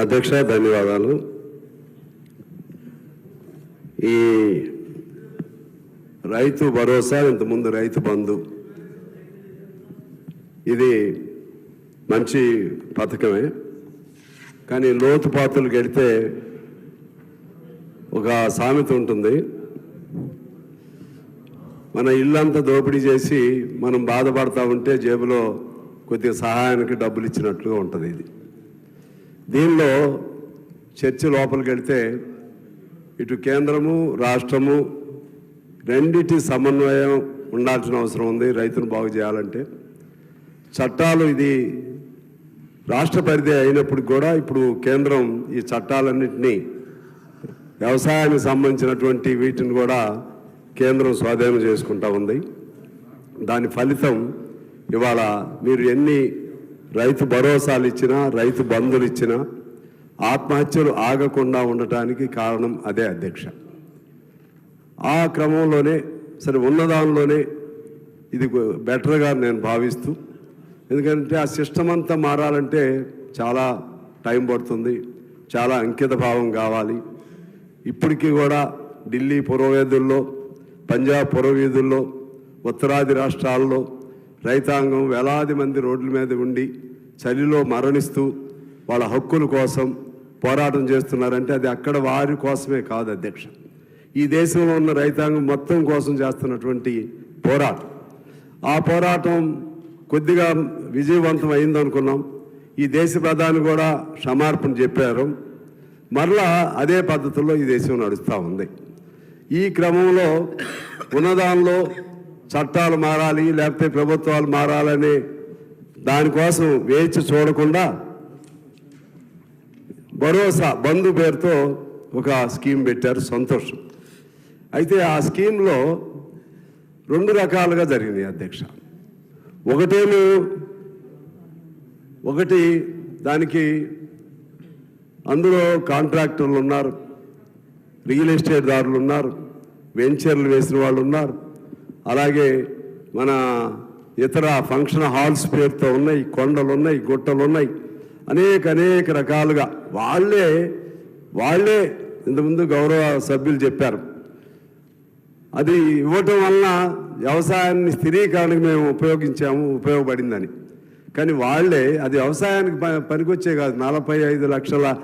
అధ్యక్ష ధన్యవాదాలు. ఈ రైతు భరోసా ఇంతకుముందు రైతు బంధు. ఇది మంచి పథకమే. కానీ లోతుపాతులకు గడితే ఒక సామెత ఉంటుంది. మన ఇల్లంతా దోపిడీ చేసి మనం బాధపడతా ఉంటే జేబులో కొద్దిగా సహాయానికి డబ్బులు ఇచ్చినట్లుగా ఉంటుంది ఇది. దీనిలో చర్చ లోపలికి వెళితే ఇటు కేంద్రము రాష్ట్రము రెండిటి సమన్వయం ఉండాల్సిన అవసరం ఉంది రైతును బాగు చేయాలంటే. చట్టాలు ఇది రాష్ట్ర పరిధి అయినప్పుడు కూడా ఇప్పుడు కేంద్రం ఈ చట్టాలన్నింటినీ వ్యవసాయానికి సంబంధించినటువంటి వీటిని కూడా కేంద్రం స్వాధీనం చేసుకుంటా ఉంది. దాని ఫలితం ఇవాళ మీరు ఎన్ని రైతు భరోసాలు ఇచ్చినా రైతు బంధులు ఇచ్చినా ఆత్మహత్యలు ఆగకుండా ఉండటానికి కారణం అదే అధ్యక్ష. ఆ క్రమంలోనే సరే ఉన్నదానిలోనే ఇది బెటర్గా నేను భావిస్తూ ఎందుకంటే ఆ సిస్టమ్ అంతా మారాలంటే చాలా టైం పడుతుంది చాలా అంకిత భావం కావాలి. ఇప్పటికీ కూడా ఢిల్లీ పురవేదుల్లో పంజాబ్ పురోవీధుల్లో ఉత్తరాది రాష్ట్రాల్లో రైతాంగం వేలాది మంది రోడ్ల మీద ఉండి చలిలో మరణిస్తూ వాళ్ళ హక్కుల కోసం పోరాటం చేస్తున్నారంటే అది అక్కడ వారి కోసమే కాదు అధ్యక్ష. ఈ దేశంలో ఉన్న రైతాంగం మొత్తం కోసం చేస్తున్నటువంటి పోరాటం. ఆ పోరాటం కొద్దిగా విజయవంతం అయిందనుకున్నాం ఈ దేశ ప్రధాని కూడా క్షమార్పణ చెప్పారు. మరలా అదే పద్ధతిలో ఈ దేశం నడుస్తూ ఉంది. ఈ క్రమంలో ఉన్నదానిలో చట్టాలు మారాలి లేకపోతే ప్రభుత్వాలు మారాలని దానికోసం వేచి చూడకుండా భరోసా బంధు పేరుతో ఒక స్కీమ్ పెట్టారు సంతోషం. అయితే ఆ స్కీమ్లో రెండు రకాలుగా జరిగింది అధ్యక్ష. ఒకటేమో ఒకటి దానికి అందులో కాంట్రాక్టర్లు ఉన్నారు రియల్ ఎస్టేట్ దారులు ఉన్నారు వెంచర్లు వేసిన వాళ్ళు ఉన్నారు అలాగే మన ఇతర ఫంక్షన్ హాల్స్ పేరుతో ఉన్నాయి కొండలు ఉన్నాయి గుట్టలు ఉన్నాయి అనేక అనేక రకాలుగా వాళ్ళే వాళ్ళే ఇంతకుముందు గౌరవ సభ్యులు చెప్పారు. అది ఇవ్వటం వలన వ్యవసాయాన్ని స్థిరీకరణకు మేము ఉపయోగించాము ఉపయోగపడిందని. కానీ వాళ్ళే అది వ్యవసాయానికి ప- పనికొచ్చే కాదు. నలభై ఐదు లక్షల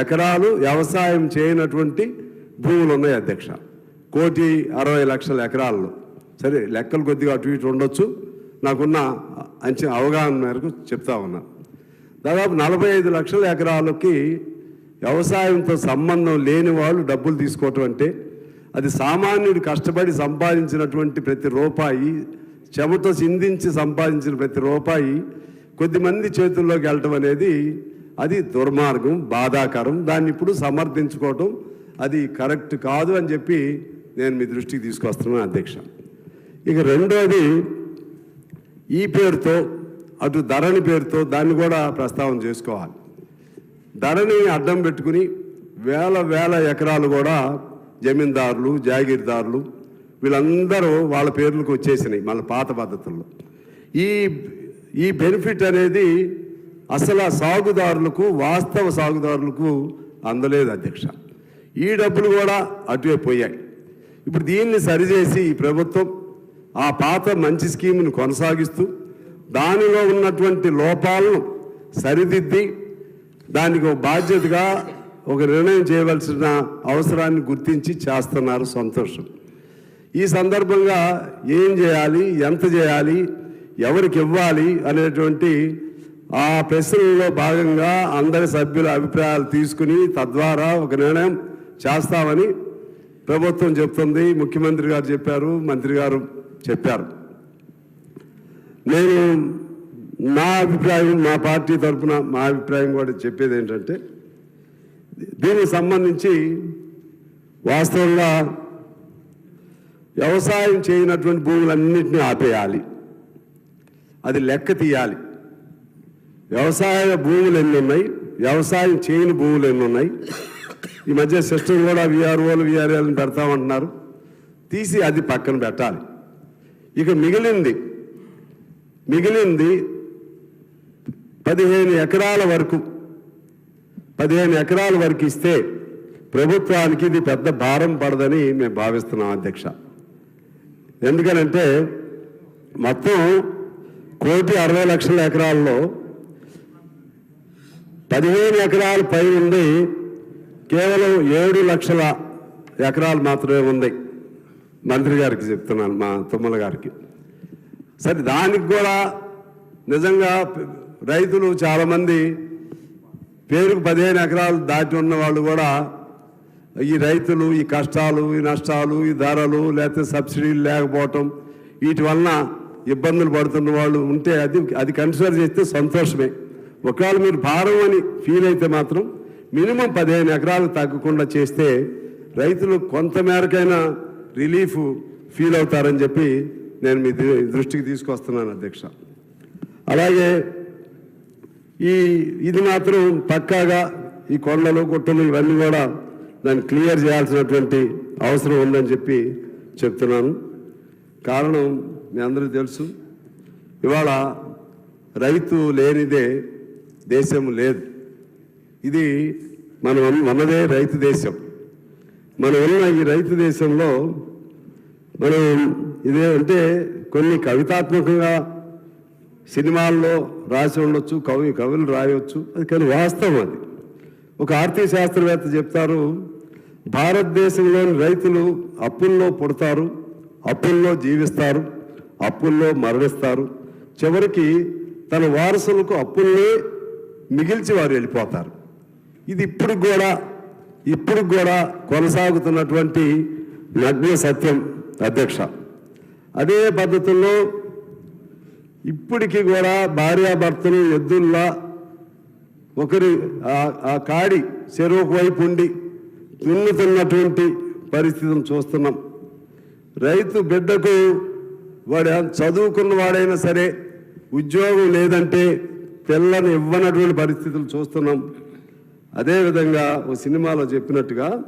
ఎకరాలు వ్యవసాయం చేయనటువంటి భూములు ఉన్నాయి అధ్యక్ష. కోటి అరవై లక్షల ఎకరాల్లో. సరే లెక్కలు కొద్దిగా అటు ఇటు ఉండొచ్చు. నాకున్న అంచ అవగాహన మేరకు చెప్తా ఉన్నా. దాదాపు నలభై ఐదు లక్షల ఎకరాలకి వ్యవసాయంతో సంబంధం లేని వాళ్ళు డబ్బులు తీసుకోవటం అంటే అది సామాన్యుడు కష్టపడి సంపాదించినటువంటి ప్రతి రూపాయి చెమట చిందించి సంపాదించిన ప్రతి రూపాయి కొద్దిమంది చేతుల్లోకి వెళ్ళటం అనేది అది దుర్మార్గం బాధాకరం. దాన్ని ఇప్పుడు సమర్థించుకోవటం అది కరెక్ట్ కాదు అని చెప్పి నేను మీ దృష్టికి తీసుకొస్తున్నాను అధ్యక్ష. ఇక రెండోది ఈ పేరుతో అటు ధరణి పేరుతో దాన్ని కూడా ప్రస్తావన చేసుకోవాలి. ధరని అడ్డం పెట్టుకుని వేల వేల ఎకరాలు కూడా జమీందారులు జాగీర్దారులు వీళ్ళందరూ వాళ్ళ పేర్లకు వచ్చేసినాయి మన పాత పద్ధతుల్లో. ఈ ఈ బెనిఫిట్ అనేది అసలు ఆ సాగుదారులకు వాస్తవ సాగుదారులకు అందలేదు అధ్యక్ష. ఈ డబ్బులు కూడా అటువే పోయాయి. ఇప్పుడు దీన్ని సరిచేసి ఈ ప్రభుత్వం ఆ పాత మంచి స్కీమును కొనసాగిస్తూ దానిలో ఉన్నటువంటి లోపాలను సరిదిద్ది దానికి ఒక బాధ్యతగా ఒక నిర్ణయం చేయవలసిన అవసరాన్ని గుర్తించి చేస్తున్నారు సంతోషం. ఈ సందర్భంగా ఏం చేయాలి ఎంత చేయాలి ఎవరికి ఇవ్వాలి అనేటువంటి ఆ ప్రశ్నల్లో భాగంగా అందరి సభ్యుల అభిప్రాయాలు తీసుకుని తద్వారా ఒక నిర్ణయం చేస్తామని ప్రభుత్వం చెప్తుంది. ముఖ్యమంత్రి గారు చెప్పారు మంత్రి గారు చెప్పారు. నేను నా అభిప్రాయం మా పార్టీ తరఫున మా అభిప్రాయం కూడా చెప్పేది ఏంటంటే దీనికి సంబంధించి వాస్తవంగా వ్యవసాయం చేయనటువంటి భూములన్నింటినీ ఆపేయాలి. అది లెక్క తీయాలి. వ్యవసాయ భూములు ఎన్ని ఉన్నాయి? వ్యవసాయం చేయని భూములు ఎన్ని ఉన్నాయి? ఈ మధ్య సిస్టమ్ కూడా విఆర్ఓలు విఆర్ఏలను పెడతామంటున్నారు. తీసి అది పక్కన పెట్టాలి. ఇక మిగిలింది మిగిలింది పదిహేను ఎకరాల వరకు పదిహేను ఎకరాల వరకు ఇస్తే ప్రభుత్వానికి ఇది పెద్ద భారం పడదని మేము భావిస్తున్నాం అధ్యక్ష. ఎందుకనంటే మొత్తం కోటి అరవై లక్షల ఎకరాల్లో పదిహేను ఎకరాల పై ఉంది కేవలం ఏడు లక్షల ఎకరాలు మాత్రమే ఉంది. మంత్రి గారికి చెప్తున్నాను మా తుమ్మల గారికి. సరే దానికి కూడా నిజంగా రైతులు చాలామంది పేరుకు పదిహేను ఎకరాలు దాటి ఉన్న వాళ్ళు కూడా ఈ రైతులు ఈ కష్టాలు ఈ నష్టాలు ఈ ధరలు లేకపోతే సబ్సిడీలు లేకపోవటం వీటి వలన ఇబ్బందులు పడుతున్న వాళ్ళు ఉంటే అది అది కన్సిడర్ చేస్తే సంతోషమే. ఒకవేళ మీరు భారం అని ఫీల్ అయితే మాత్రం మినిమం పదిహేను ఎకరాలు తగ్గకుండా చేస్తే రైతులు కొంత మేరకైనా రిలీఫ్ ఫీల్ అవుతారని చెప్పి నేను మీ దృష్టికి తీసుకొస్తున్నాను అధ్యక్ష. అలాగే ఈ ఇది మాత్రం పక్కాగా ఈ కొండలు గుట్టలు ఇవన్నీ కూడా దాన్ని క్లియర్ చేయాల్సినటువంటి అవసరం ఉందని చెప్పి చెప్తున్నాను. కారణం మీ అందరికీ తెలుసు. ఇవాళ రైతు లేనిదే దేశం లేదు. ఇది మనం మనదే రైతు దేశం. మనం ఉన్న ఈ రైతు దేశంలో మనం ఇదే అంటే కొన్ని కవితాత్మకంగా సినిమాల్లో రాసి ఉండొచ్చు కవి కవులు రాయొచ్చు. అది కానీ వాస్తవం అది. ఒక ఆర్థిక శాస్త్రవేత్త చెప్తారు భారతదేశంలోని రైతులు అప్పుల్లో పుడతారు అప్పుల్లో జీవిస్తారు అప్పుల్లో మరణిస్తారు. చివరికి తన వారసులకు అప్పుల్నే మిగిల్చి వారు వెళ్ళిపోతారు. ఇది ఇప్పుడు కూడా ఇప్పుడు కూడా కొనసాగుతున్నటువంటి నగ్న సత్యం అధ్యక్ష. అదే పద్ధతుల్లో ఇప్పటికీ కూడా భార్యాభర్తలు ఎద్దుల్లా ఒకరి ఆ- కాడి చెరువుకు వైపు ఉండి దున్నుతున్నటువంటి పరిస్థితిని చూస్తున్నాం. రైతు బిడ్డకు వాడు చదువుకున్న వాడైనా సరే ఉద్యోగం లేదంటే పిల్లని ఇవ్వనటువంటి పరిస్థితులు చూస్తున్నాం. అదేవిధంగా ఓ సినిమాలో చెప్పినట్టుగా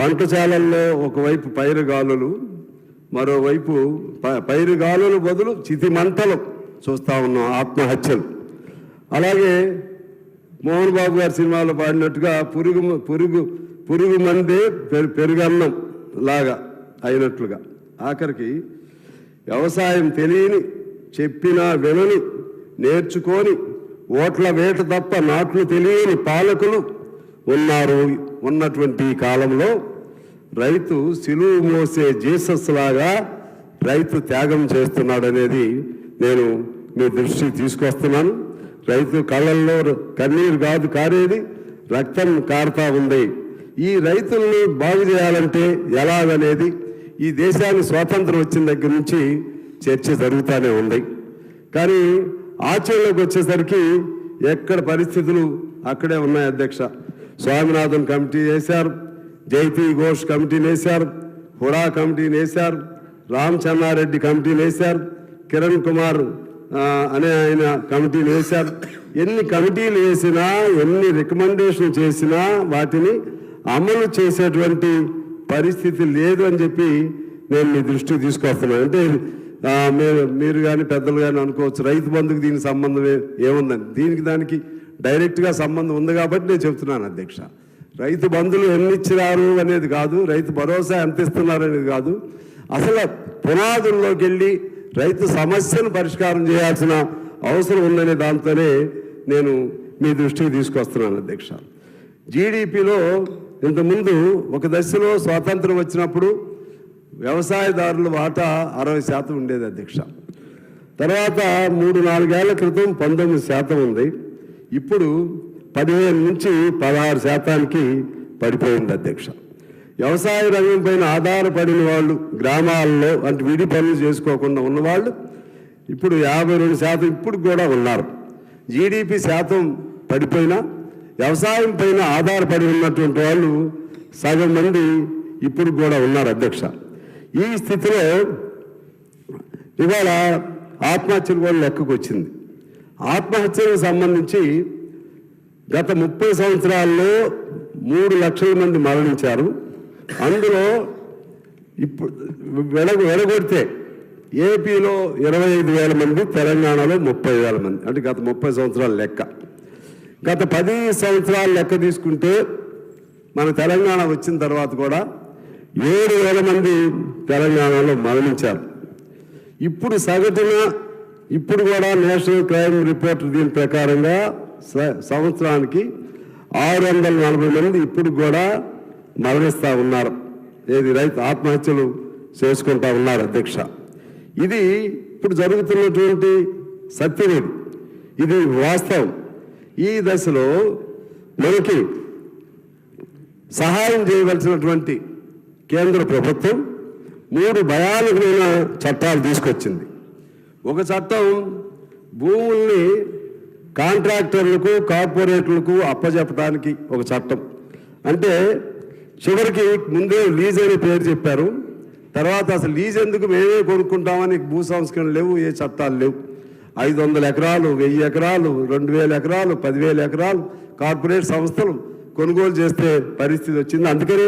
పంటశాలల్లో ఒకవైపు పైరుగాలులు మరోవైపు ప- పైరుగాలుల బదులు చితి చూస్తూ చూస్తా ఉన్నాం ఆత్మహత్యలు. అలాగే మోహన్ బాబు గారి సినిమాలో పాడినట్టుగా పురుగు పురుగు పురుగు మందే పెరు పెరుగన్నం లాగా అయినట్లుగా. ఆఖరికి వ్యవసాయం తెలియని చెప్పినా వినని నేర్చుకొని ఓట్ల వేట తప్ప నాట్లు తెలియని పాలకులు ఉన్నారు ఉన్నటువంటి కాలంలో. రైతు సిలువు మోసే జీసస్ లాగా రైతు త్యాగం చేస్తున్నాడు అనేది నేను మీ దృష్టి తీసుకొస్తున్నాను. రైతు కళ్ళల్లో కన్నీరు కాదు కారేది రక్తం కారుతా ఉంది. ఈ రైతుల్ని బాగు చేయాలంటే ఎలాగనేది ఈ దేశానికి స్వాతంత్రం వచ్చిన దగ్గర నుంచి చర్చ జరుగుతూనే ఉంది. కానీ ఆచరణలోకి వచ్చేసరికి ఎక్కడ పరిస్థితులు అక్కడే ఉన్నాయి అధ్యక్ష. స్వామినాథన్ కమిటీ వేశారు జైతీ ఘోష్ కమిటీని వేశారు హుడా కమిటీని వేశారు రామ్ చెన్నారెడ్డి కమిటీని వేశారు కిరణ్ కుమార్ అనే ఆయన కమిటీని వేశారు. ఎన్ని కమిటీలు వేసినా ఎన్ని రికమెండేషన్ చేసినా వాటిని అమలు చేసేటువంటి పరిస్థితి లేదు అని చెప్పి నేను మీ దృష్టికి తీసుకొస్తున్నాను. అంటే మీరు మీరు కానీ పెద్దలు కానీ అనుకోవచ్చు. రైతు బంధుకు దీనికి సంబంధం ఏముందని దీనికి దానికి డైరెక్ట్గా సంబంధం ఉంది కాబట్టి నేను చెప్తున్నాను అధ్యక్ష. రైతు బంధులు ఎన్ని ఇచ్చినారు అనేది కాదు రైతు భరోసా ఎంత ఇస్తున్నారు అనేది కాదు. అసలు పునాదుల్లోకి వెళ్ళి రైతు సమస్యను పరిష్కారం చేయాల్సిన అవసరం ఉందనే దాంతోనే నేను మీ దృష్టికి తీసుకొస్తున్నాను అధ్యక్ష. జీడిపిలో ఇంతకుముందు ఒక దశలో స్వాతంత్రం వచ్చినప్పుడు వ్యవసాయదారుల వాటా అరవై శాతం ఉండేది అధ్యక్ష. తర్వాత మూడు నాలుగేళ్ళ క్రితం పంతొమ్మిది శాతం ఉంది. ఇప్పుడు పదిహేను నుంచి పదహారు శాతానికి పడిపోయింది అధ్యక్ష. వ్యవసాయ రంగం పైన ఆధారపడిన వాళ్ళు గ్రామాల్లో అంటే విడి పనులు చేసుకోకుండా ఉన్నవాళ్ళు ఇప్పుడు యాభై రెండు శాతం ఇప్పుడు కూడా ఉన్నారు. జీడిపి శాతం పడిపోయినా వ్యవసాయం పైన ఆధారపడి ఉన్నటువంటి వాళ్ళు సగం మంది ఇప్పుడు కూడా ఉన్నారు అధ్యక్ష. ఈ స్థితిలో ఇవాళ ఆత్మహత్యలు కూడా లెక్కకు వచ్చింది. ఆత్మహత్యలకు సంబంధించి గత ముప్పై సంవత్సరాల్లో మూడు లక్షల మంది మరణించారు. అందులో ఇప్పుడు వెడగ వెడగొడితే ఏపీలో ఇరవై ఐదు వేల మంది తెలంగాణలో ముప్పై వేల మంది. అంటే గత ముప్పై సంవత్సరాల లెక్క. గత పది సంవత్సరాలు లెక్క తీసుకుంటే మన తెలంగాణ వచ్చిన తర్వాత కూడా ఏడు వేల మంది తెలంగాణలో మరణించారు. ఇప్పుడు సగటున ఇప్పుడు కూడా నేషనల్ క్రైమ్ రిపోర్ట్ దీని ప్రకారంగా స- సంవత్సరానికి ఆరు వందల నలభై మంది ఇప్పుడు కూడా మరణిస్తూ ఉన్నారు. ఏది రైతు ఆత్మహత్యలు చేసుకుంటా ఉన్నారు అధ్యక్ష. ఇది ఇప్పుడు జరుగుతున్నటువంటి సత్యమేది ఇది వాస్తవం. ఈ దశలో మనకి సహాయం చేయవలసినటువంటి కేంద్ర ప్రభుత్వం మూడు భయానకమైన చట్టాలు తీసుకొచ్చింది. ఒక చట్టం భూముల్ని కాంట్రాక్టర్లకు కార్పొరేట్లకు అప్పజెప్పడానికి ఒక చట్టం. అంటే చివరికి ముందే లీజ్ అనే పేరు చెప్పారు. తర్వాత అసలు లీజ్ ఎందుకు మేమే కొనుక్కుంటామని భూ సంస్కరణ లేవు ఏ చట్టాలు లేవు. ఐదు వందల ఎకరాలు వెయ్యి ఎకరాలు రెండు వేల ఎకరాలు పదివేల ఎకరాలు కార్పొరేట్ సంస్థలు కొనుగోలు చేస్తే పరిస్థితి వచ్చింది. అందుకనే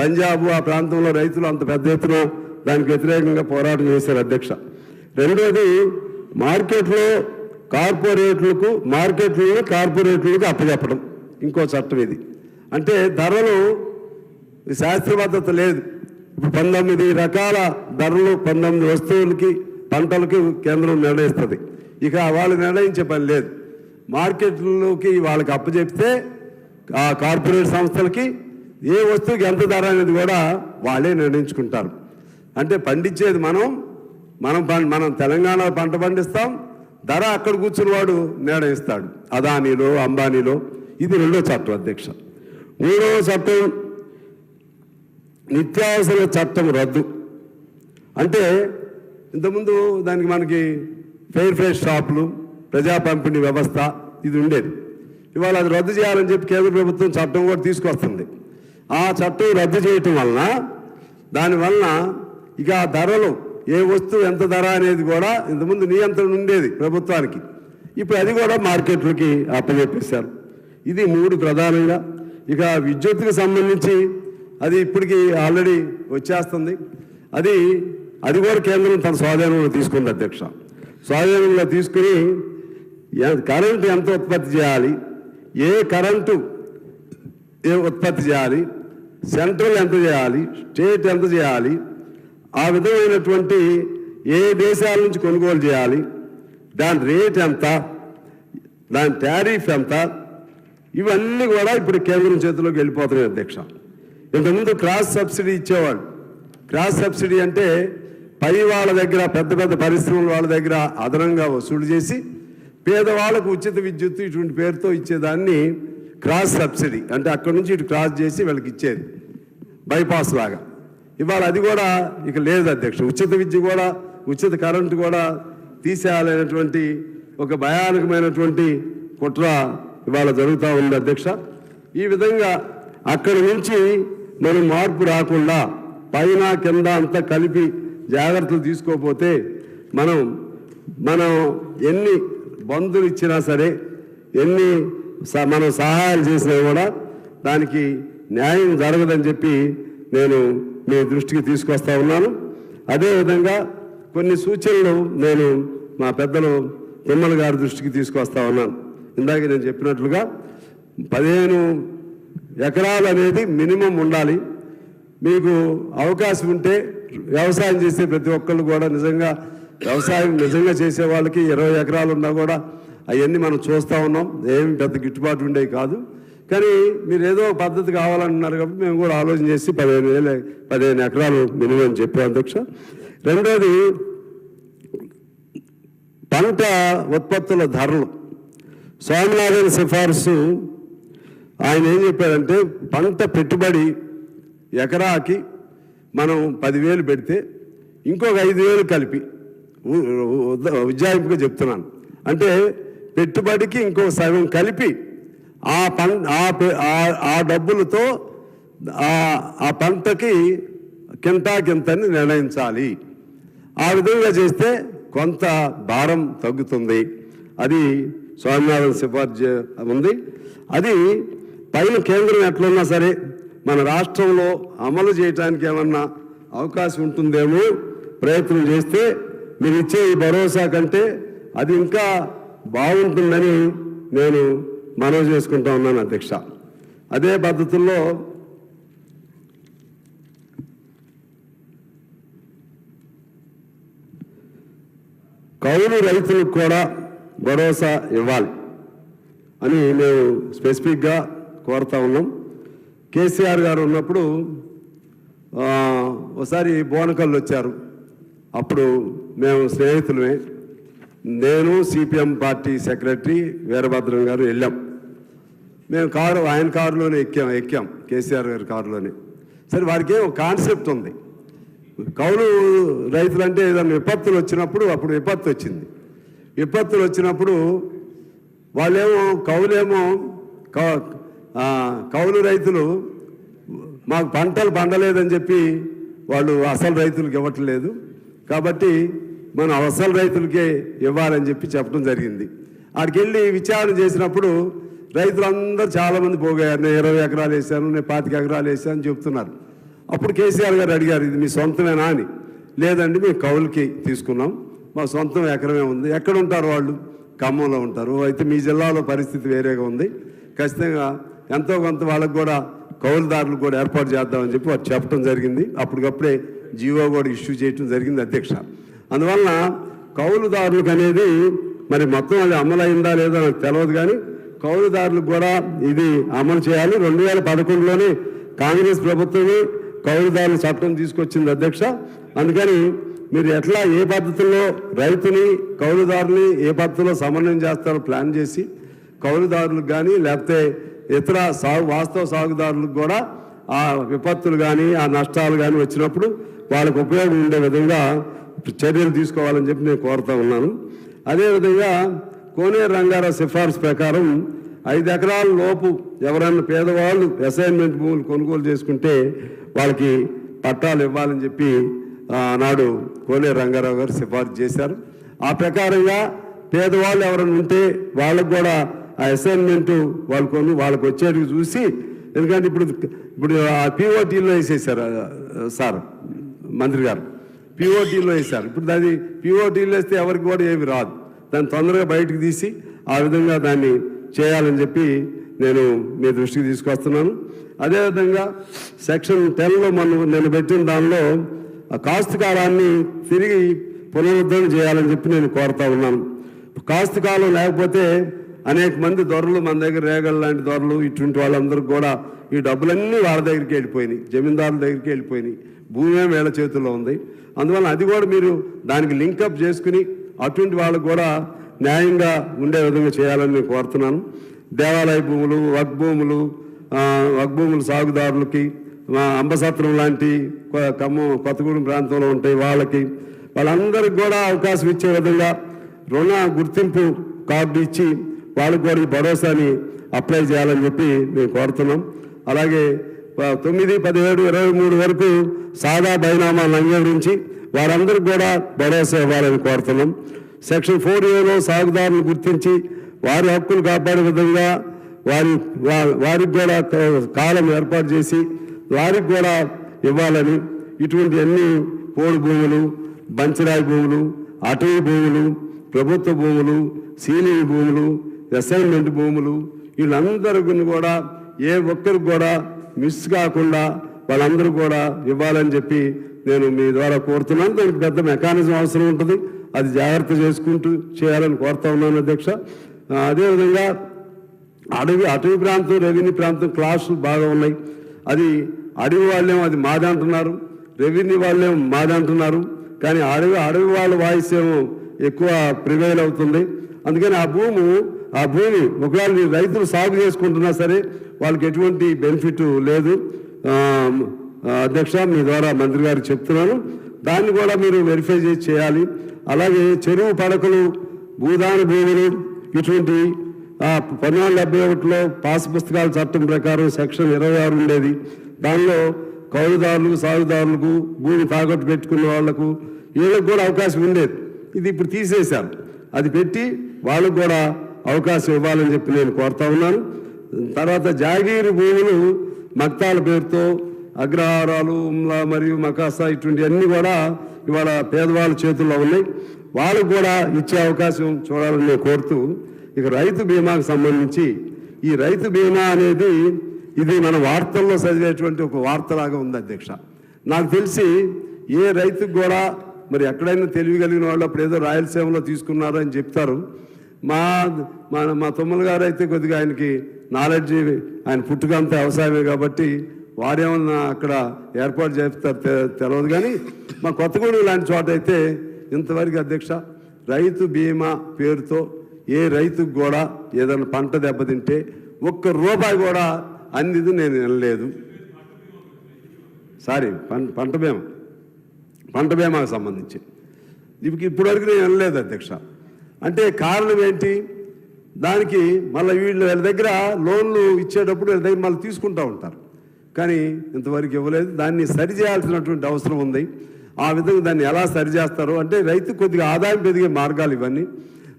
పంజాబ్ ఆ ప్రాంతంలో రైతులు అంత పెద్ద ఎత్తున దానికి వ్యతిరేకంగా పోరాటం చేశారు అధ్యక్ష. రెండోది మార్కెట్లో కార్పొరేట్లకు మార్కెట్లను కార్పొరేట్లకు అప్పచెప్పడం ఇంకో చట్టం ఇది. అంటే ధరలు శాస్త్రబద్ధత లేదు. ఇప్పుడు పంతొమ్మిది రకాల ధరలు పంతొమ్మిది వస్తువులకి పంటలకి కేంద్రం నిర్ణయిస్తుంది. ఇక వాళ్ళు నిర్ణయించే పని లేదు. మార్కెట్లోకి వాళ్ళకి అప్పచెప్తే ఆ కార్పొరేట్ సంస్థలకి ఏ వస్తువుకి ఎంత ధర అనేది కూడా వాళ్ళే నిర్ణయించుకుంటారు. అంటే పండించేది మనం మనం మనం తెలంగాణ పంట పండిస్తాం ధర అక్కడ కూర్చుని వాడు నిర్ణయిస్తాడు. అదానీలో అంబానీలో. ఇది రెండో చట్టం అధ్యక్ష. మూడవ చట్టం నిత్యావసర చట్టం రద్దు. అంటే ఇంతకుముందు దానికి మనకి ఫెయిర్ ఫ్రెష్ షాపులు ప్రజా పంపిణీ వ్యవస్థ ఇది ఉండేది. ఇవాళ అది రద్దు చేయాలని చెప్పి కేంద్ర ప్రభుత్వం చట్టం కూడా తీసుకొస్తుంది. ఆ చట్టం రద్దు చేయటం వలన దానివలన ఇక ఆ ధరలు ఏ వస్తువు ఎంత ధర అనేది కూడా ఇంతకుముందు నియంత్రణ ఉండేది ప్రభుత్వానికి. ఇప్పుడు అది కూడా మార్కెట్లకి అప్పచెప్పేశారు ఇది మూడు ప్రధానంగా. ఇక విద్యుత్కి సంబంధించి అది ఇప్పటికి ఆల్రెడీ వచ్చేస్తుంది. అది అది కూడా కేంద్రం తన స్వాధీనంలో తీసుకుంది అధ్యక్ష. స్వాధీనంలో తీసుకుని కరెంటు ఎంత ఉత్పత్తి చేయాలి? ఏ కరెంటు ఏ ఉత్పత్తి చేయాలి? సెంట్రల్ ఎంత చేయాలి? స్టేట్ ఎంత చేయాలి? ఆ విధమైనటువంటి ఏ దేశాల నుంచి కొనుగోలు చేయాలి? దాని రేట్ ఎంత? దాని టారీఫ్ ఎంత? ఇవన్నీ కూడా ఇప్పుడు కేంద్రం చేతిలోకి వెళ్ళిపోతున్నాయి అధ్యక్ష. ఇంతకుముందు క్రాస్ సబ్సిడీ ఇచ్చేవాళ్ళు. క్రాస్ సబ్సిడీ అంటే పై వాళ్ళ దగ్గర పెద్ద పెద్ద పరిశ్రమల వాళ్ళ దగ్గర అదనంగా వసూలు చేసి పేదవాళ్ళకు ఉచిత విద్యుత్ ఇటువంటి పేరుతో ఇచ్చేదాన్ని క్రాస్ సబ్సిడీ అంటే అక్కడ నుంచి ఇటు క్రాస్ చేసి వీళ్ళకి ఇచ్చేది. బైపాస్ లాగా. ఇవాళ అది కూడా ఇక లేదు అధ్యక్ష. ఉచిత విద్య కూడా ఉచిత కరెంటు కూడా తీసేయాలనేటువంటి ఒక భయానకమైనటువంటి కుట్ర ఇవాళ జరుగుతూ ఉంది అధ్యక్ష. ఈ విధంగా అక్కడి నుంచి మనం మార్పు రాకుండా పైన కింద అంతా కలిపి జాగ్రత్తలు తీసుకోకపోతే మనం మనం ఎన్ని బంధులు ఇచ్చినా సరే ఎన్ని మనం సహాయాలు చేసినా కూడా దానికి న్యాయం జరగదని చెప్పి నేను మీ దృష్టికి తీసుకొస్తా ఉన్నాను. అదేవిధంగా కొన్ని సూచనలు నేను మా పెద్దలు తిమ్మల గారి దృష్టికి తీసుకొస్తా ఉన్నాను. ఇందాక నేను చెప్పినట్లుగా పదిహేను ఎకరాలు అనేది మినిమం ఉండాలి. మీకు అవకాశం ఉంటే వ్యవసాయం చేసే ప్రతి ఒక్కళ్ళు కూడా నిజంగా వ్యవసాయం నిజంగా చేసే వాళ్ళకి ఇరవై ఎకరాలు ఉన్నా కూడా అవన్నీ మనం చూస్తూ ఉన్నాం. ఏమి పెద్ద గిట్టుబాటు ఉండేవి కాదు. కానీ మీరు ఏదో పద్ధతి కావాలంటున్నారు కాబట్టి మేము కూడా ఆలోచన చేసి పదిహేను వేల పదిహేను ఎకరాలు మినిమం చెప్పాం అధ్యక్ష. రెండోది పంట ఉత్పత్తుల ధరలు. స్వామినాథన్ సిఫార్సు ఆయన ఏం చెప్పారంటే పంట పెట్టుబడి ఎకరాకి మనం పదివేలు పెడితే ఇంకొక ఐదు వేలు కలిపి ఉజ్జాయింపుగా చెప్తున్నాను. అంటే పెట్టుబడికి ఇంకో సగం కలిపి ఆ పం ఆ ఆ- డబ్బులతో ఆ పంటకి కింటాకింతని నిర్ణయించాలి. ఆ విధంగా చేస్తే కొంత భారం తగ్గుతుంది. అది స్వామినాథన్ సిఫార్సు ఉంది. అది పైన కేంద్రం ఎట్లున్నా సరే మన రాష్ట్రంలో అమలు చేయడానికి ఏమన్నా అవకాశం ఉంటుందేమో ప్రయత్నం చేస్తే మీరు ఇచ్చే ఈ భరోసా కంటే అది ఇంకా బాగుంటుందని నేను మనవి చేసుకుంటా ఉన్నాను అధ్యక్ష. అదే పద్ధతుల్లో కౌలు రైతులకు కూడా భరోసా ఇవ్వాలి అని మేము స్పెసిఫిక్గా కోరుతా ఉన్నాం. కేసీఆర్ గారు ఉన్నప్పుడు ఒకసారి బోనకల్లు వచ్చారు. అప్పుడు మేము స్నేహితులమే. నేను సిపిఎం పార్టీ సెక్రటరీ వీరభద్రం గారు వెళ్ళాం. మేము కారు ఆయన కారులోనే ఎక్కాం ఎక్కాం కేసీఆర్ గారి కారులోనే. సరే వారికి ఒక కాన్సెప్ట్ ఉంది. కౌలు రైతులంటే ఏదైనా విపత్తులు వచ్చినప్పుడు అప్పుడు విపత్తు వచ్చింది. విపత్తులు వచ్చినప్పుడు వాళ్ళేమో కౌలేమో కౌ- కౌలు రైతులు మాకు పంటలు పండలేదని చెప్పి వాళ్ళు అసలు రైతులకు ఇవ్వట్లేదు. కాబట్టి మనం అవసర రైతులకే ఇవ్వాలని చెప్పి చెప్పడం జరిగింది. ఆడికి వెళ్ళి విచారణ చేసినప్పుడు రైతులందరూ చాలామంది పోగారు నేను ఇరవై ఎకరాలు వేసాను నేను పాతిక ఎకరాలు వేసాను అని చెప్తున్నారు. అప్పుడు కేసీఆర్ గారు అడిగారు ఇది మీ సొంతమేనా అని. లేదండి మేము కౌలుకి తీసుకున్నాం. మా సొంతం ఎకరమే ఉంది. ఎక్కడ ఉంటారు వాళ్ళు? ఖమ్మంలో ఉంటారు. అయితే మీ జిల్లాలో పరిస్థితి వేరేగా ఉంది. ఖచ్చితంగా ఎంతో కొంత వాళ్ళకు కూడా కౌలుదారులు కూడా ఏర్పాటు చేద్దామని చెప్పి వారు చెప్పడం జరిగింది. అప్పటికప్పుడే జీవో కూడా ఇష్యూ చేయడం జరిగింది అధ్యక్ష. అందువలన కౌలుదారులకు అనేది మరి మొత్తం అది అమలు అయిందా లేదో నాకు తెలియదు కానీ కౌలుదారులకు కూడా ఇది అమలు చేయాలి. రెండు వేల పదకొండులోనే కాంగ్రెస్ ప్రభుత్వమే కౌలుదారుల చట్టం తీసుకొచ్చింది అధ్యక్ష. అందుకని మీరు ఎట్లా ఏ పద్ధతిలో రైతుని కౌలుదారుని ఏ పద్ధతిలో సమన్వయం చేస్తారో ప్లాన్ చేసి కౌలుదారులకు కానీ లేకపోతే ఇతర సాగు వాస్తవ సాగుదారులకు కూడా ఆ విపత్తులు కానీ ఆ నష్టాలు కానీ వచ్చినప్పుడు వాళ్ళకు ఉపయోగం ఉండే విధంగా చర్యలు తీసుకోవాలని చెప్పి నేను కోరుతా ఉన్నాను. అదేవిధంగా కోనేరు రంగారావు సిఫార్సు ప్రకారం ఐదు ఎకరాల లోపు ఎవరైనా పేదవాళ్ళు అసైన్మెంట్ భూములు కొనుగోలు చేసుకుంటే వాళ్ళకి పట్టాలు ఇవ్వాలని చెప్పి నాడు కోనేరు రంగారావు గారు సిఫార్సు చేశారు. ఆ ప్రకారంగా పేదవాళ్ళు ఎవరైనా ఉంటే వాళ్ళకు కూడా ఆ అసైన్మెంట్ వాళ్ళు కొను వాళ్ళకి వచ్చేటివి చూసి ఎందుకంటే ఇప్పుడు ఇప్పుడు ఆ పీఓటీలో వేసేసారు సార్ మంత్రి గారు. పిఓటీలో వేశారు. ఇప్పుడు దాన్ని పిఓటీలో వేస్తే ఎవరికి కూడా ఏమి రాదు. దాన్ని తొందరగా బయటకు తీసి ఆ విధంగా దాన్ని చేయాలని చెప్పి నేను మీ దృష్టికి తీసుకొస్తున్నాను. అదేవిధంగా సెక్షన్ టెన్లో మనం నేను పెట్టిన దానిలో ఆ కాలాన్ని తిరిగి పునరుద్ధరణ చేయాలని చెప్పి నేను కోరుతా ఉన్నాను. కాస్తుకాలం లేకపోతే అనేక మంది దొరలు మన దగ్గర రేగలు లాంటి దొరలు ఇటువంటి వాళ్ళందరికీ కూడా ఈ డబ్బులన్నీ వాళ్ళ దగ్గరికి వెళ్ళిపోయినాయి. జమీందారుల దగ్గరికి వెళ్ళిపోయినాయి. భూమే వీళ్ళ చేతుల్లో ఉంది. అందువల్ల అది కూడా మీరు దానికి లింకప్ చేసుకుని అటువంటి వాళ్ళకు కూడా న్యాయంగా ఉండే విధంగా చేయాలని నేను కోరుతున్నాను. దేవాలయ భూములు వక్ భూములు వక్ భూములు సాగుదారులకి అంబసత్రం లాంటి కొ- ఖమ్మం కొత్తగూడెం ప్రాంతంలో ఉంటాయి వాళ్ళకి వాళ్ళందరికీ కూడా అవకాశం ఇచ్చే విధంగా రుణ గుర్తింపు కార్డు ఇచ్చి వాళ్ళకి కూడా ఈ భరోసాని అప్లై చేయాలని చెప్పి మేము కోరుతున్నాం. అలాగే తొమ్మిది పదిహేడు ఇరవై మూడు వరకు సాదా బైనామాలను అంగీకరించి వారందరికీ కూడా భరోసా ఇవ్వాలని కోరుతున్నాం. సెక్షన్ ఫోర్ ఏలో సాగుదారులను గుర్తించి వారి హక్కులు కాపాడే విధంగా వారి వారికి కూడా కాలం ఏర్పాటు చేసి వారికి కూడా ఇవ్వాలని ఇటువంటి అన్ని పోడు భూములు బంచరాయి భూములు అటవీ భూములు ప్రభుత్వ భూములు సీలింగ్ భూములు అసైన్మెంట్ భూములు వీళ్ళందరికీ కూడా ఏ ఒక్కరికి కూడా మిస్ కాకుండా వాళ్ళందరూ కూడా ఇవ్వాలని చెప్పి నేను మీ ద్వారా కోరుతున్నాను. దానికి పెద్ద మెకానిజం అవసరం ఉంటుంది. అది జాగ్రత్త చేసుకుంటూ చేయాలని కోరుతా ఉన్నాను అధ్యక్ష. అదేవిధంగా అడవి అటవీ ప్రాంతం రెవెన్యూ ప్రాంతం క్లాసులు బాగా ఉన్నాయి. అది అడవి వాళ్ళేమో అది మాది అంటున్నారు. రెవెన్యూ వాళ్ళేమో మాది అంటున్నారు. కానీ అడవి అడవి వాళ్ళ వాయిస్ ఏమో ఎక్కువ ప్రివైల్ అవుతుంది. అందుకని ఆ భూము ఆ భూమి ఒకవేళ రైతులు సాగు చేసుకుంటున్నా సరే వాళ్ళకి ఎటువంటి బెనిఫిట్ లేదు. అధ్యక్ష మీ ద్వారా మంత్రి గారు చెప్తున్నాను. దాన్ని కూడా మీరు వెరిఫై చేసి చేయాలి. అలాగే చెరువు పడకలు భూదాన భూములు ఇటువంటి పంతొమ్మిది వందల డెబ్బై ఒకటిలో పాస్ పుస్తకాల చట్టం ప్రకారం సెక్షన్ ఇరవై ఆరు ఉండేది. దానిలో కౌలుదారులకు సాగుదారులకు భూమి తాకట్టు పెట్టుకున్న వాళ్ళకు వీళ్ళకి కూడా అవకాశం ఉండేది. ఇది ఇప్పుడు తీసేశారు. అది పెట్టి వాళ్ళకు కూడా అవకాశం ఇవ్వాలని చెప్పి నేను కోరుతా ఉన్నాను. తర్వాత జాగీరు భూములు మక్తాల పేరుతో అగ్రహారాలు ఉమ్లా మరియు మకాసా ఇటువంటి అన్ని కూడా ఇవాళ పేదవాళ్ళ చేతుల్లో ఉన్నాయి. వాళ్ళకు కూడా ఇచ్చే అవకాశం చూడాలని నేను కోరుతూ ఇక రైతు బీమాకు సంబంధించి ఈ రైతు బీమా అనేది ఇది మన వార్తల్లో చదివేటువంటి ఒక వార్తలాగా ఉంది అధ్యక్ష. నాకు తెలిసి ఏ రైతుకు కూడా మరి ఎక్కడైనా తెలియగలిగిన వాళ్ళు అప్పుడు ఏదో రాయలసీమలో తీసుకున్నారు అని చెప్తారు. మా మన మా తుమ్మల గారు అయితే కొద్దిగా ఆయనకి నాలెడ్జ్ ఆయన పుట్టుకంతా వ్యవసాయమే కాబట్టి వారేమన్నా అక్కడ ఏర్పాటు చేస్తారు తెలియదు కానీ మా కొత్తగూడెం లాంటి చోట అయితే ఇంతవరకు అధ్యక్ష రైతు బీమా పేరుతో ఏ రైతుకు కూడా ఏదైనా పంట దెబ్బతింటే ఒక్క రూపాయి కూడా అందిది నేను వినలేదు. సారీ పంట బీమా. పంట బీమాకు సంబంధించి. ఇప్పుడు ఇప్పటివరకు నేను వినలేదు అధ్యక్ష. అంటే కారణం ఏంటి? దానికి మళ్ళీ వీళ్ళు వీళ్ళ దగ్గర లోన్లు ఇచ్చేటప్పుడు వీళ్ళ దగ్గర మళ్ళీ తీసుకుంటూ ఉంటారు. కానీ ఇంతవరకు ఇవ్వలేదు. దాన్ని సరిచేయాల్సినటువంటి అవసరం ఉంది. ఆ విధంగా దాన్ని ఎలా సరిచేస్తారు అంటే రైతు కొద్దిగా ఆదాయం పెరిగే మార్గాలు ఇవన్నీ.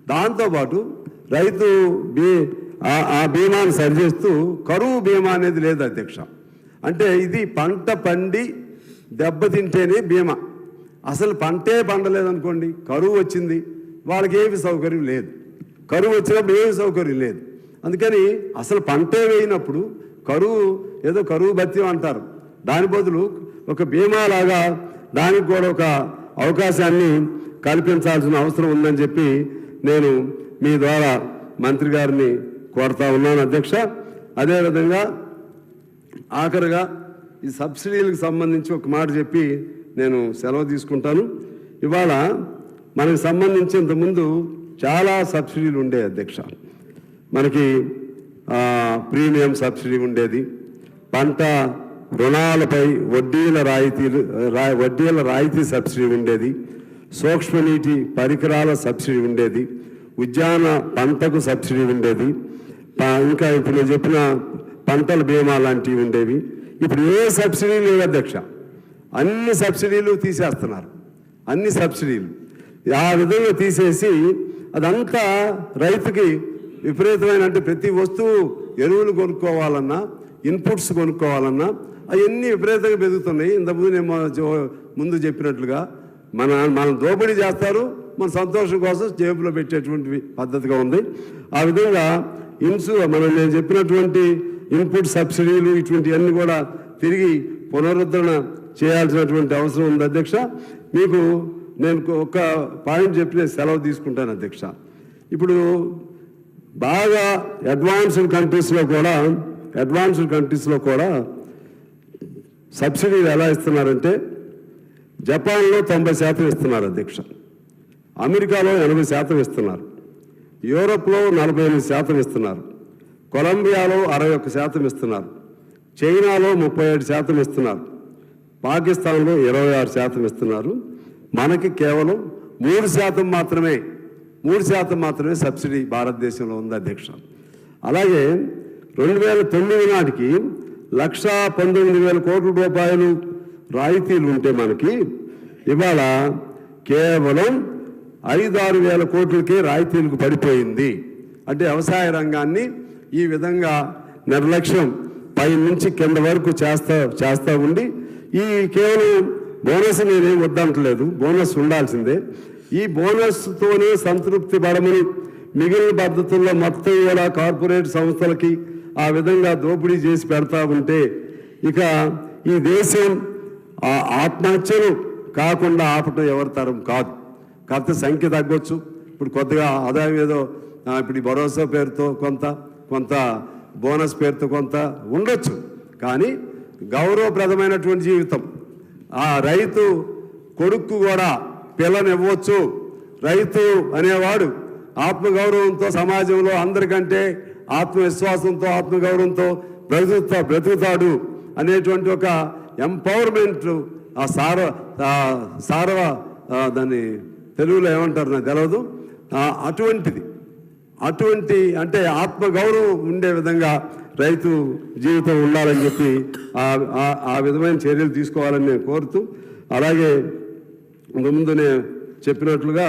దాంతోపాటు రైతు బీ ఆ- బీమాను సరిచేస్తూ కరువు బీమా అనేది లేదు అధ్యక్ష. అంటే ఇది పంట పండి దెబ్బతింటేనే బీమా. అసలు పంటే పండలేదనుకోండి. కరువు వచ్చింది. వాళ్ళకి ఏమి సౌకర్యం లేదు. కరువు వచ్చినప్పుడు ఏమి సౌకర్యం లేదు. అందుకని అసలు పంటే వేయినప్పుడు కరువు ఏదో కరువు భత్యం అంటారు. దాని బదులు ఒక బీమా లాగా దానికి కూడా ఒక అవకాశాన్ని కల్పించాల్సిన అవసరం ఉందని చెప్పి నేను మీ ద్వారా మంత్రి గారిని కోరుతా ఉన్నాను అధ్యక్ష. అదేవిధంగా ఆఖరుగా ఈ సబ్సిడీలకు సంబంధించి ఒక మాట చెప్పి నేను సెలవు తీసుకుంటాను. ఇవాళ మనకు సంబంధించి ముందు చాలా సబ్సిడీలు ఉండే అధ్యక్ష. మనకి ప్రీమియం సబ్సిడీ ఉండేది. పంట రుణాలపై వడ్డీల రాయితీలు రా వడ్డీల రాయితీ సబ్సిడీ ఉండేది. సూక్ష్మనీటి పరికరాల సబ్సిడీ ఉండేది. ఉద్యాన పంటకు సబ్సిడీ ఉండేది. ఇంకా ఇప్పుడు నేను చెప్పిన పంటల బీమా లాంటివి ఉండేవి. ఇప్పుడు ఏ సబ్సిడీ లేవు అధ్యక్ష. అన్ని సబ్సిడీలు తీసేస్తున్నారు. అన్ని సబ్సిడీలు. ఆ విధంగా తీసేసి అదంతా రైతుకి విపరీతమైన అంటే ప్రతి వస్తువు ఎరువులు కొనుక్కోవాలన్నా ఇన్పుట్స్ కొనుక్కోవాలన్నా అవన్నీ విపరీతంగా పెరుగుతున్నాయి. ఇంతకుముందు నేను ముందు చెప్పినట్లుగా మన మనం దోపిడీ చేస్తారు మన సంతోషం కోసం జేబులో పెట్టేటువంటి పద్ధతిగా ఉంది. ఆ విధంగా ఇన్సు మనం నేను చెప్పినటువంటి ఇన్పుట్ సబ్సిడీలు ఇటువంటివన్నీ కూడా తిరిగి పునరుద్ధరణ చేయాల్సినటువంటి అవసరం ఉంది అధ్యక్ష. మీకు నేను ఒక పాయింట్ చెప్పి సెలవు తీసుకుంటాను అధ్యక్ష. ఇప్పుడు బాగా అడ్వాన్స్డ్ కంట్రీస్లో కూడా అడ్వాన్స్డ్ కంట్రీస్లో కూడా సబ్సిడీలు ఎలా ఇస్తున్నారంటే జపాన్లో తొంభై శాతం ఇస్తున్నారు అధ్యక్ష. అమెరికాలో ఎనభై శాతం ఇస్తున్నారు. యూరోప్లో నలభై ఎనిమిది శాతం ఇస్తున్నారు. కొలంబియాలో అరవై ఒక్క శాతం ఇస్తున్నారు. చైనాలో ముప్పై ఏడు శాతం ఇస్తున్నారు. పాకిస్తాన్లో ఇరవై ఆరు శాతం ఇస్తున్నారు. మనకి కేవలం మూడు శాతం మాత్రమే మూడు శాతం మాత్రమే సబ్సిడీ భారతదేశంలో ఉంది అధ్యక్ష. అలాగే రెండు వేల తొమ్మిది నాటికి లక్షా పంతొమ్మిది వేల కోట్ల రూపాయలు రాయితీలు ఉంటే మనకి ఇవాళ కేవలం ఐదారు వేల కోట్లకే రాయితీలకు పడిపోయింది. అంటే వ్యవసాయ రంగాన్ని ఈ విధంగా నిర్లక్ష్యం పై నుంచి కింద వరకు చేస్తా చేస్తూ ఉండి ఈ కేవలం బోనస్ నేనేం వద్దంటలేదు బోనస్ ఉండాల్సిందే. ఈ బోనస్తోనే సంతృప్తి పడమని మిగిలిన పద్ధతుల్లో మొత్తం కూడా కార్పొరేట్ సంస్థలకి ఆ విధంగా దోపిడీ చేసి పెడతా ఉంటే ఇక ఈ దేశం ఆ ఆత్మహత్యలు కాకుండా ఆపటం ఎవరి తరం కాదు. కాకపోతే సంఖ్య తగ్గొచ్చు. ఇప్పుడు కొద్దిగా ఆదాయం ఏదో ఇప్పుడు భరోసా పేరుతో కొంత కొంత బోనస్ పేరుతో కొంత ఉండొచ్చు. కానీ గౌరవప్రదమైనటువంటి జీవితం ఆ రైతు కొడుకు కూడా పిల్లనివ్వచ్చు. రైతు అనేవాడు ఆత్మగౌరవంతో సమాజంలో అందరికంటే ఆత్మవిశ్వాసంతో ఆత్మగౌరవంతో బ్రతుకుతా బ్రతుకుతాడు అనేటువంటి ఒక ఎంపవర్మెంట్ ఆ సార సారవ దాన్ని తెలుగులో ఏమంటారు నాకు తెలియదు అటువంటిది. అటువంటి అంటే ఆత్మగౌరవం ఉండే విధంగా రైతు జీవితం ఉండాలని చెప్పి ఆ- ఆ- విధమైన చర్యలు తీసుకోవాలని నేను కోరుతూ అలాగే ముందు నేను చెప్పినట్లుగా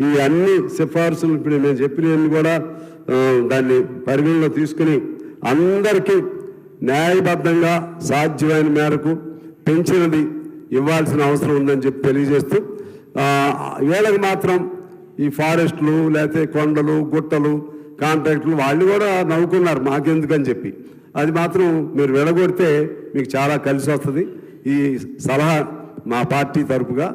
ఈ అన్ని సిఫార్సులు ఇప్పుడు నేను చెప్పినవన్నీ కూడా దాన్ని పరిగణలో తీసుకుని అందరికీ న్యాయబద్ధంగా సాధ్యమైన మేరకు పెంచినది ఇవ్వాల్సిన అవసరం ఉందని చెప్పి తెలియజేస్తూ వీళ్ళకి మాత్రం ఈ ఫారెస్ట్లు లేకపోతే కొండలు గుట్టలు కాంట్రాక్టులు వాళ్ళు కూడా నవ్వుకున్నారు మాకెందుకని చెప్పి. అది మాత్రం మీరు విడగొడితే మీకు చాలా కలిసి వస్తుంది ఈ సలహా మా పార్టీ తరపుగా